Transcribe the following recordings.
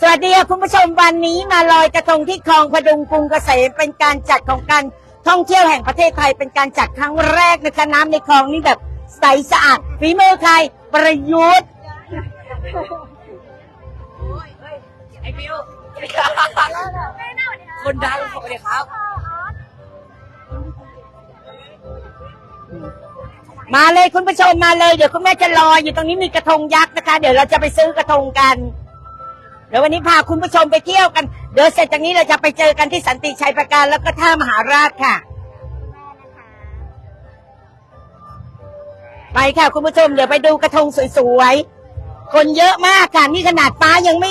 สวัสดีค่ะคุณผู้ชมวันนี้มาลอยกระทงที่คลองพดุงกรุงเกษมเป็นการจัดของการท่องเที่ยวแห่งประเทศไทยเป็นการจัดครั้งแรกนะคะน้ำในคลองนี่แบบใสสะอาดฝีมือใครประยุทธ์ไอบิวคนดังสวัสดีครับ มาเลยคุณผู้ชมมาเลยเดี๋ยวคุณแม่จะรออยู่ตรงนี้มีกระทงยักษ์นะคะ เดี๋ยวเราจะไปซื้อกระทงกัน เดี๋ยววันนี้พาคุณผู้ชมไปเที่ยวกัน เดี๋ยวเสร็จจากนี้เราจะไปเจอกันที่สันติชัยประการแล้วก็ท่ามหาราชค่ะ ไปค่ะคุณผู้ชมเดี๋ยวไปดูกระทงสวยๆ คนเยอะมากค่ะนี่ขนาดฟ้ายังไม่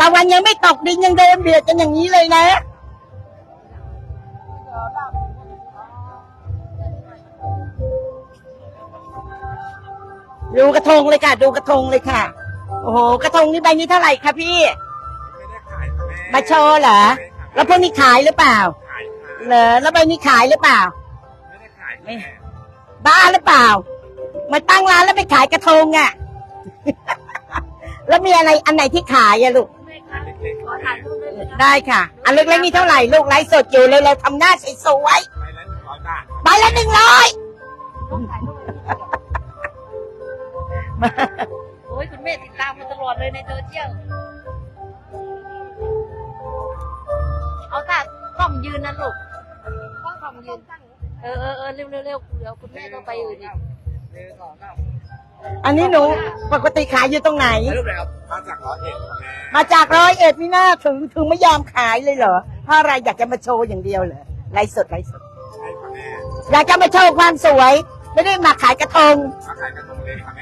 ตะวันยังไม่ตกดินยังเดินเบียดกันอย่างนี้เลยนะดูกระทงเลยค่ะ ดูกระทงเลยค่ะ โอ้โหกระทงนี่ใบนี้เท่าไหร่คะพี่ ไม่ได้ขายค่ะแม่มาโชว์เหรอ แล้วพวกนี้ขายหรือเปล่า ขายค่ะเหรอ แล้วใบนี้ขายหรือเปล่า ไม่ได้ขายค่ะแม่บ้าหรือเปล่า มาตั้งร้านแล้วไปขายกระทงอะ แล้วมีอะไรอันไหนที่ขายอะลูกอันเล็กๆค่ะแม่ได้ค่ะ อันเล็กๆนี่เท่าไหร่ลูกไลฟ์สดอยู่เลยเราทำหน้าสวยใบละหนึ่งร้อยบาทๆใบละหนึ่งร้อยโอ้ย คุณแม่ติดตามมาตลอดเลยในโซเชียลเอาแต่กล้องยืนนะลูกกล้องกล้องยืนเออเออเออเร็วเร็วเร็วเดี๋ยวคุณแม่ต้องไปอื่นอีกอันนี้หนูปกติขายอยู่ตรงไหน รูปอะไรครับมาจากร้อยเอ็ดค่ะแม่มาจากร้อยเอ็ดนี่น่าถึงถึงไม่ยอมขายเลยเหรอเพราะอะไรอยากจะมาโชว์อย่างเดียวเหรอไลฟ์สดไลฟ์สดใช่ค่ะแม่อยากจะมาโชว์ความสวย ไม่ได้มาขายกระทงมาขายกระทงเล่นค่ะแม่กระทงเล่นไม่ได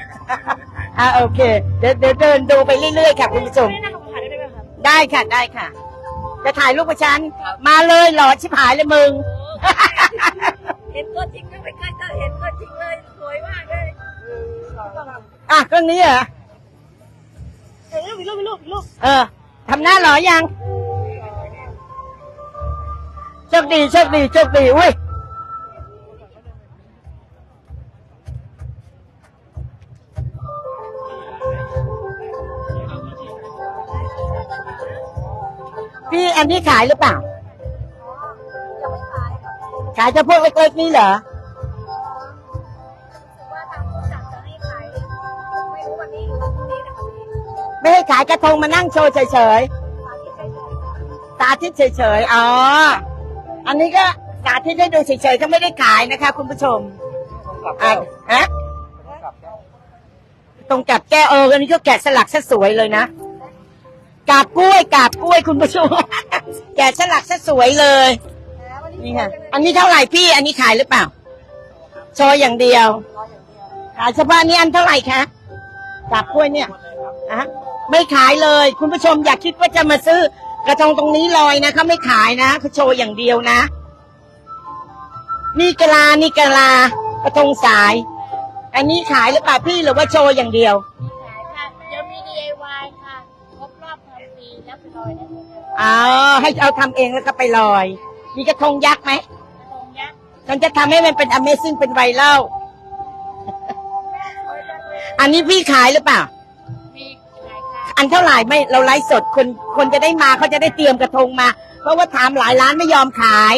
้ขาย อ่าโอเค เดี๋ยวเดี๋ยวเดินดูไปเรื่อยๆค่ะคุณผู้ชมไม่น่าลงขายได้ไหมครับได้ค่ะได้ค่ะ จะถ่ายรูปกับฉัน มาเลยหล่อชิบหายเลยมึง เห็นตัวจริงไม่เคยเจอเห็นตัวจริงเลยสวยมากเลยอะเครื่องนี้เหรอเออมีรูปมีรูปมีรูปเออทำหน้าหล่อยังโชคดีโชคดีโชคดีอุ้ย พี่อันนี้ขายหรือเปล่าขายเฉพาะเล็กๆนี่เหรอว่าทางผู้จัดจะให้ขายไม่รู้วันนี้หรือวันพรุ่งนี้นะคะพี่ไม่ให้ขายกระทงมานั่งโชว์เฉยสาธิตเฉยๆค่ะๆ สาธิตเฉยๆ อ๋อ อันนี้ก็สาธิตให้ดูเฉยๆก็ไม่ได้ขายนะคะ คุณผู้ชมอะฮะตรงกับแก้วเอออันนี้ก็แกะสลักซะสวยเลยนะ กาบกล้วยกาบกล้วยคุณผู้ชม แกะสลักซะสวยเลยแล้ววันนี้นี่ค่ะ อันนี้เท่าไหร่พี่ อันนี้ขายหรือเปล่า โชว์อย่างเดียว ขายเฉพาะอันนี้อันเท่าไหร่คะกาบกล้วยเนี่ยอะไม่ขายเลย คุณผู้ชมอย่าคิดว่าจะมาซื้อกระทงตรงนี้ลอยนะเขาไม่ขายนะเขาโชว์อย่างเดียวนะ นี่กะลา นี่กะลากระทงสาย อันนี้ขายหรือเปล่าพี่หรือว่าโชว์อย่างเดียว อยได้เลยอ๋อให้เอาทำเองแล้วก็ไปลอย มีกระทงยักษ์ไหมกระทงยักษ์ฉันจะทำให้มันเป็น Amazing เป็นไวรัลโอ้ยจังเลยอันนี้พี่ขายหรือเปล่า มีขายค่ะอันเท่าไหร่ไม่เราไลฟ์สดคนคนจะได้มาเขาจะได้เตรียมกระทงมา เพราะว่าถามหลายร้านไม่ยอมขาย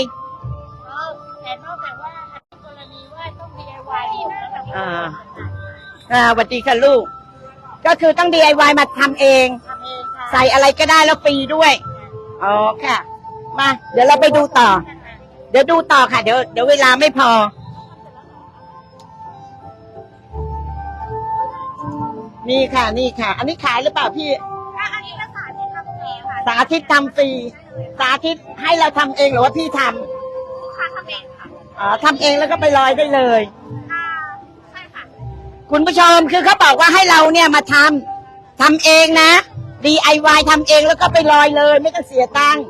อ๋อแต่นอกจากว่าในกรณีว่าต้อง DIY อีกแล้วทำอ่า อ่าสวัสดีค่ะลูก ก็คือต้อง DIY มาทำเองทำเองค่ะ ใส่อะไรก็ได้แล้วฟรีด้วย อ๋อค่ะ มา เดี๋ยวเราไปดูต่อ เดี๋ยวดูต่อค่ะ เดี๋ยวเดี๋ยวเวลาไม่พอ นี่ค่ะนี่ค่ะ อันนี้ขายหรือเปล่าพี่ ค่ะอันนี้ก็สาธิตทำเองค่ะสาธิตทำฟรี สาธิตให้เราทำเองหรือว่าพี่ทลูกค้าทำเองค่ะำอ๋อทำเองแล้วก็ไปลอยได้เลย อ่าใช่ค่ะ คุณผู้ชมคือเขาบอกว่าให้เราเนี่ยมาทำทำเองนะ DIY ทำเองแล้วก็ไปลอยเลย ไม่ต้องเสียตังค์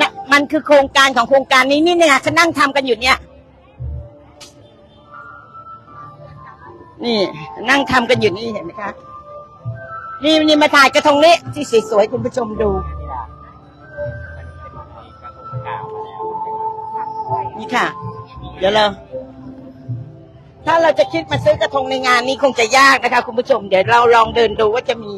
นะมันคือโครงการของโครงการนี้นี่เนี่ยเขานั่งทำกันอยู่เนี่ย นี่นั่งทำกันอยู่นี่เห็นไหมคะนี่นี่มาถ่ายกระทงนี้ที่สวยๆคุณผู้ชมดู นี่ค่ะ เดี๋ยวเราถ้าเราจะคิดมาซื้อกระทงในงานนี้คงจะยากนะคะคุณผู้ชม เดี๋ยวเราลองเดินดูว่าจะมี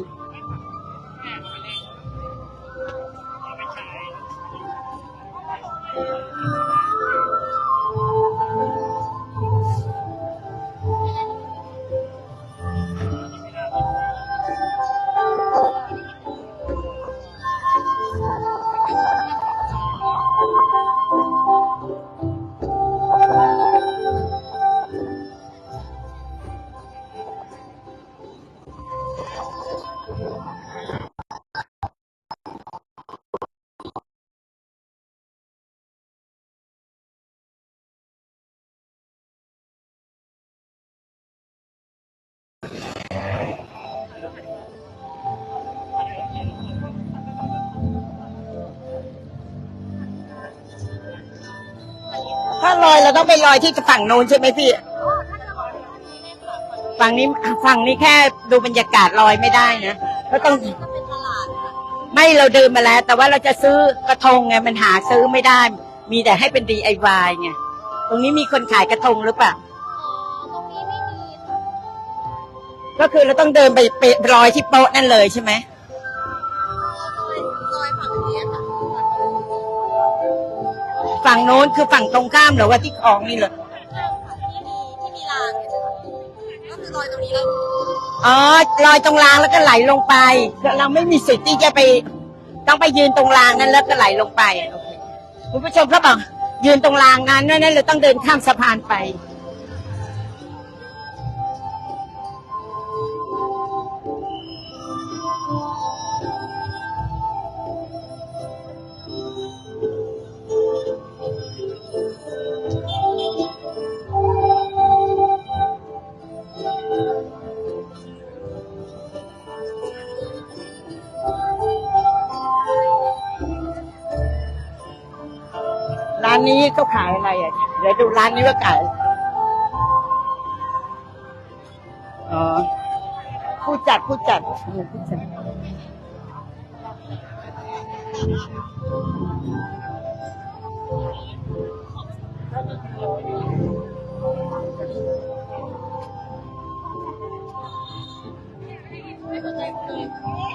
ถ้าลอยเราต้องไปลอยที่ฝั่งโน้นใช่ไหมพี่ฝั่งนี้ฝั่งนี้แค่ดูบรรยากาศลอยไม่ได้นะก็ต้องไม่เราเดินมาแล้ว แต่ว่าเราจะซื้อกระทงไงมันหาซื้อไม่ได้ มีแต่ให้เป็น DIY ไงตรงนี้มีคนขายกระทงหรือเปล่าตรงนี้ไม่มีก็คือเราต้องเดินไปไปลอยที่โป๊ะนั่นเลยใช่ไหม ฝั่งโน้นคือฝั่งตรงข้ามหรือว่าที่คลองนี่เลยที่มีที่มีรางเนี่ยก็คือลอยตรงนี้แล้วอ๋อลอยตรงรางแล้วก็ไหลลงไป เราไม่มีสิทธิ์ที่จะไป ต้องไปยืนตรงรางนั้นแล้วก็ไหลลงไปโอเคคุณผู้ชมเขาบอกยืนตรงรางนั้นนั่นเราต้องเดินข้ามสะพานไป นี้เขาขายอะไรอะเดี๋ยวดูร้านนี้ว่าขายอ๋อผู้จัดผู้จัดผู้จัดข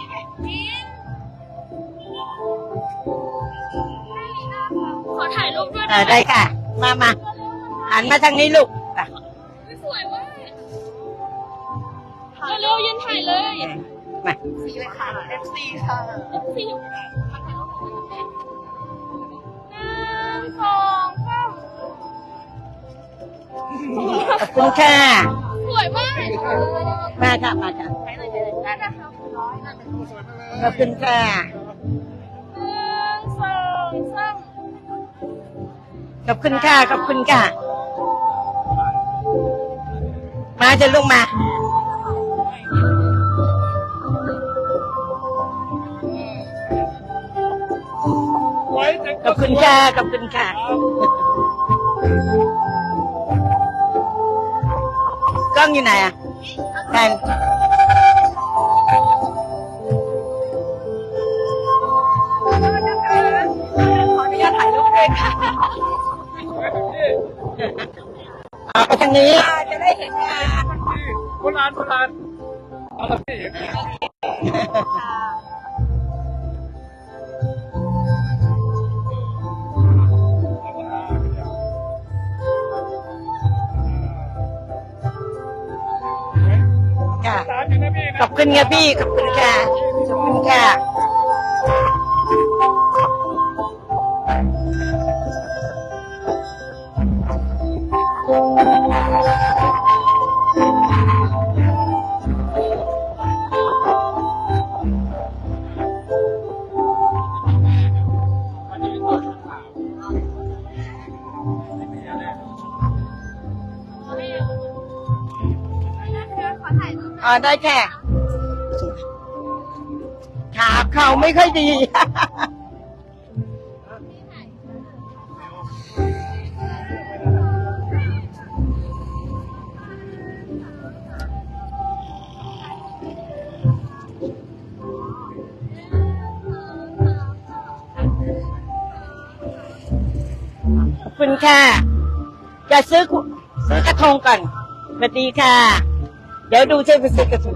อถ่ายรูปด้วยอ่าได้ค่ะ มามาหันมาทางนี้ลูกอะสวยมากเร็วๆยืนถ่ายเลยมา สีเลยค่ะ FC ค่ะสี่หนึ่งสองสามขอบคุณค่ะ สวยมาก มาค่ะ มาค่ะได้นะคะขอบคุณค่ะ ขอบคุณค่ะ ขอบคุณค่ะ มาจะลงมา ขอบคุณค่ะ ขอบคุณค่ะ กล้องอยู่ไหนอะแทนขออนุญาตถ่ายรูปด้วยค่ะ อาไปทางนี้ จะได้เห็นงานโบราณโบราณเอาละพี่ค่ะ ตามอยู่นะพี่ขอบคุณค่ะพี่ ขอบคุณค่ะ ขอบคุณค่ะ่ายรูปอ๋อได้แค่ขาเขาไม่ค่อยดี ขอบคุณค่ะ จะซื้อกุซื้อกระทงก่อนสวัสดีค่ะ ดี๋ยวดูช่วยไปซื้อกระทง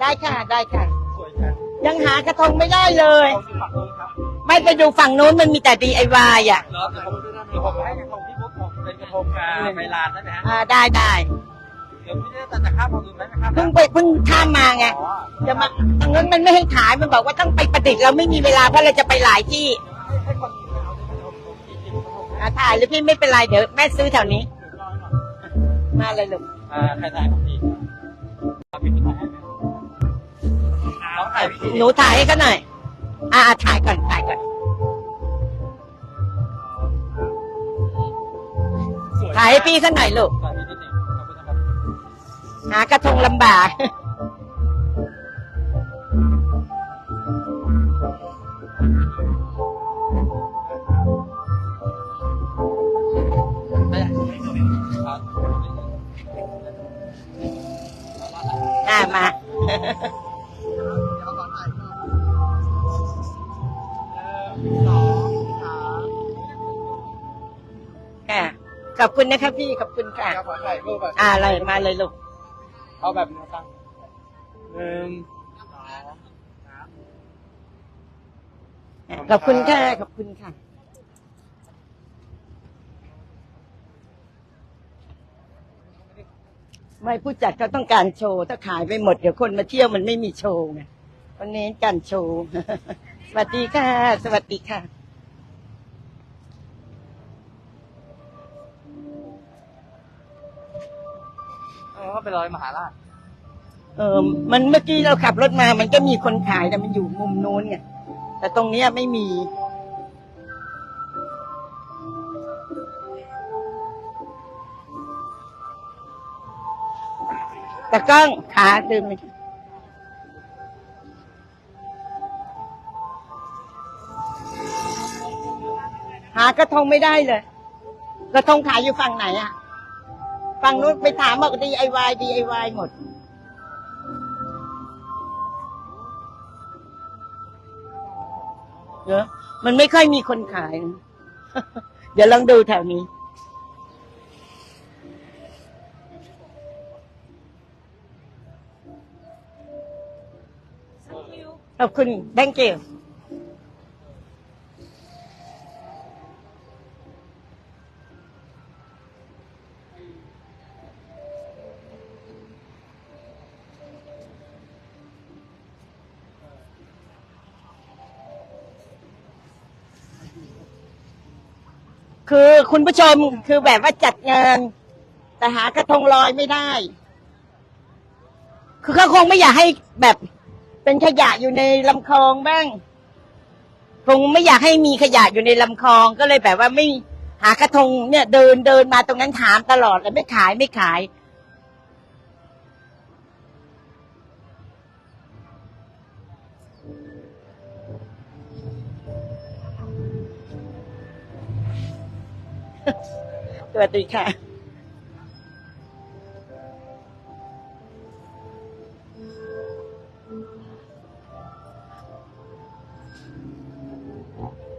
ได้ค่ะได้ค่ะ สวยจังยังหากระทงไม่ได้เลย เอาสิปักเลยครับไม่ไปดูฝั่งนู้นมันมีแต่ DIY อะแล้วแต่ผมจะผมให้กระทงที่มุกผมเป็นกระทงอ่าไมลานได้ไหมฮะอ่าได้ได้เดี๋ยวพี่จะตัดจากข้ามมาดูไหมครับเพิ่งไปเพิ่งข้ามมาไง อ๋อจะมาตรงนั้นมันไม่ให้ขายมันบอกว่าต้องไปประดิษฐ์เราไม่มีเวลาเพราะเราจะไปหลายที่ให้คนเอาไปเอาจริงๆกระทงอ่าถ่ายหรือพี่ไม่เป็นไรเดี๋ยวแม่ซื้อแถวนี้ มาเลยลูกอ่าใครถ่ายผมดีเอาพี่ถ่ายใหนูถ่ายให้เขาหน่อย อ่าถ่ายก่อน ถ่ายก่อน ถ่ายให้พี่เขาหน่อยลูก หากระทงลำบาก อบคุณนะคะพี่ขอบคุณค่ะเดี๋ยวขอถ่ายรูปแบบอ่าอะไรมาเลยลูกเอาแบบแนวตั้งหนึ่งสองสามขอบคุณค่ะขอบคุณค่ะไม่ผู้จัดเขาต้องการโชว์ ถ้าขายไปหมดเดี๋ยวคนมาเที่ยวมันไม่มีโชว์ไงวันนี้การโชว์ สวัสดีค่ะ สวัสดีค่ะ เออไปลอยมหาราชเออมันเมื่อกี้เราขับรถมา มันก็มีคนขายแต่มันอยู่มุมนู้นไงแต่ตรงเนี้ยไม่มี แต่กล้องขาดึงเลยหากระทงไม่ได้เลย กระทงขายอยู่ฝั่งไหนอะ ฝั่งนู้นไปถามบอก DIY DIY หมด เนอะมันไม่ค่อยมีคนขายนะเดี๋ยวลองดูแถวนี้ ขอบคุณ thank you คือคุณผู้ชมคือแบบว่าจัดงาน แต่หากระทงลอยไม่ได้ คือเขาคงไม่อยากให้แบบเป็นขยะอยู่ในลำคลองบ้าง คงไม่อยากให้มีขยะอยู่ในลำคลองก็เลยแบบว่าไม่หากระทงเนี่ยเดินเดินมาตรงนั้นถามตลอดเลยไม่ขายไม่ขาย สวัสดีค่ะ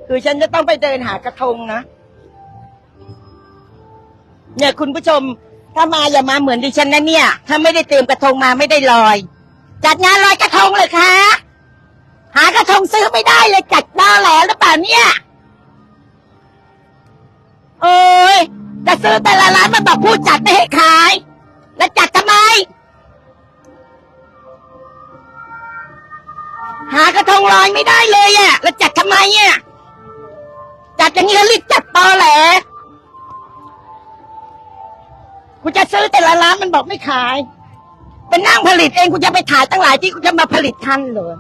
คือฉันจะต้องไปเดินหากระทงนะ เนี่ยคุณผู้ชม ถ้ามาอย่ามาเหมือนดิฉันนะเนี่ย ถ้าไม่ได้เตรียมกระทงมาไม่ได้ลอย จัดงานลอยกระทงเลยคะหากระทงซื้อไม่ได้เลยจัดบ้าแหล้วหรือเปล่าเนี่ย โอ้ยจะซื้อแต่ละร้านมันบอกผู้จัดไม่ให้ขาย แล้วจัดทำไม หากระทงลอยไม่ได้เลยอะแล้วจัดทำไมอะจัดอย่างนี้เขาเรียกจัดตอแหลกูจะซื้อแต่ละร้านมันบอกไม่ขาย เป็นนั่งผลิตเองกูจะไปถ่ายตั้งหลายที่กูจะมาผลิตทันเหรอ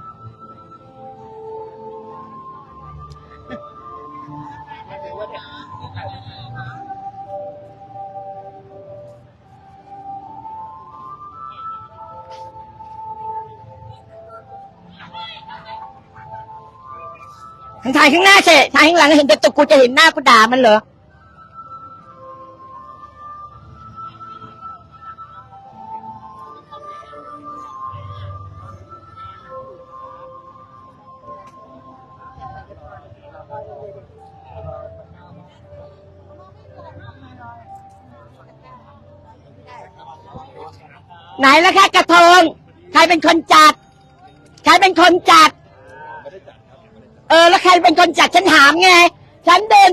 มึงถ่ายข้างหน้าเฉยถ่ายข้างหลังเห็นแต่ตัวกูจะเห็นหน้ากูด่ามันเหรอ ไหนล่ะคะกระทง ใครเป็นคนจัด ใครเป็นคนจัด เออแล้วใครเป็นคนจัดฉันถามไง ฉันเดิน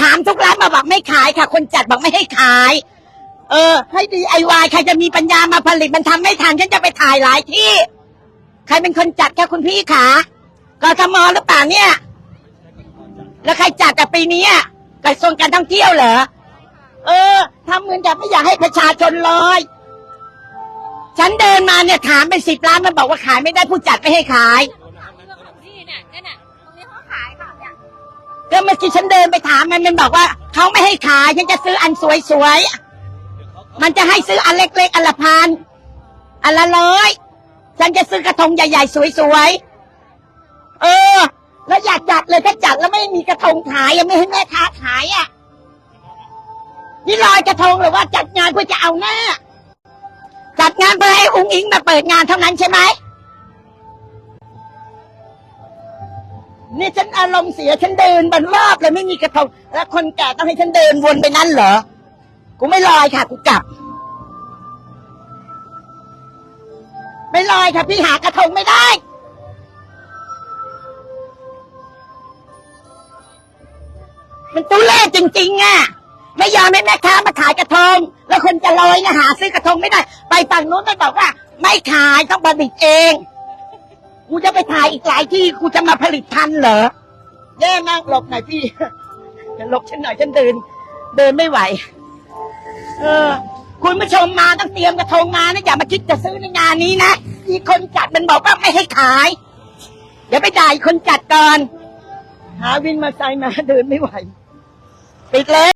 ถามทุกร้านมาบอกไม่ขายค่ะ คนจัดบอกไม่ให้ขาย เออ ให้ดีไอวายใครจะมีปัญญามาผลิตมันทำไม่ทันฉันจะไปถ่ายหลายที่ ใครเป็นคนจัดคะคุณพี่ขากทมหรือเปล่าเนี่ย แล้วใครจัดแต่ปีนี้อะกระทรวงการท่องเที่ยวเหรอเออทำเหมือนกับไม่อยากให้ประชาชนลอย ฉันเดินมาเนี่ยถามเป็นสิบล้านมันบอกว่าขายไม่ได้ผู้จัดไม่ให้ขาย ก็เมื่อกี้ฉันเดินไปถามมันมันบอกว่าเขาไม่ให้ขายฉันจะซื้ออันสวยๆมันจะให้ซื้ออันเล็กๆอันละพันอันละร้อยฉันจะซื้อกระทงใหญ่ๆสวยๆเออ แล้วอยากจัดเลยถ้าจัดแล้วไม่มีกระทงขายยังไม่ให้แม่ค้าขายอะนี่ลอยกระทงหรือว่าจัดงานเพื่อจะเอาหน้าจัดงานเพื่อให้อุ้งอิงมาเปิดงานเท่านั้นใช่ไหม นี่ฉันอารมณ์เสียฉันเดินบันรอบเลยไม่มีกระทงแล้วคนแก่ต้องให้ฉันเดินวนไปนั่นเหรอ กูไม่ลอยค่ะ กูกลับ ไม่ลอยค่ะ พี่หากระทงไม่ได้ มันตู้เล่จริง ๆอะไม่ยอมให้แม่ค้ามาขายกระทง แล้วคนจะลอยนะหาซื้อกระทงไม่ได้ ไปฝั่งนู้นไปบอกว่า ไม่ขายต้องผลิตเอง กูจะไปถ่ายอีกหลายที่กูจะมาผลิตทันเหรอแย่มากหลบหน่อยพี่จะหลบฉันหน่อยฉันเดิน เดินไม่ไหว เออ คุณผู้ชมมาต้องเตรียมกระทงมานะอย่ามาคิดจะซื้อในงานนี้นะที่คนจัดมันบอกว่าไม่ให้ขาย เดี๋ยวไปด่าอีกคนจัดก่อน หาวินมาใส่มาเดินไม่ไหว ปิดเลย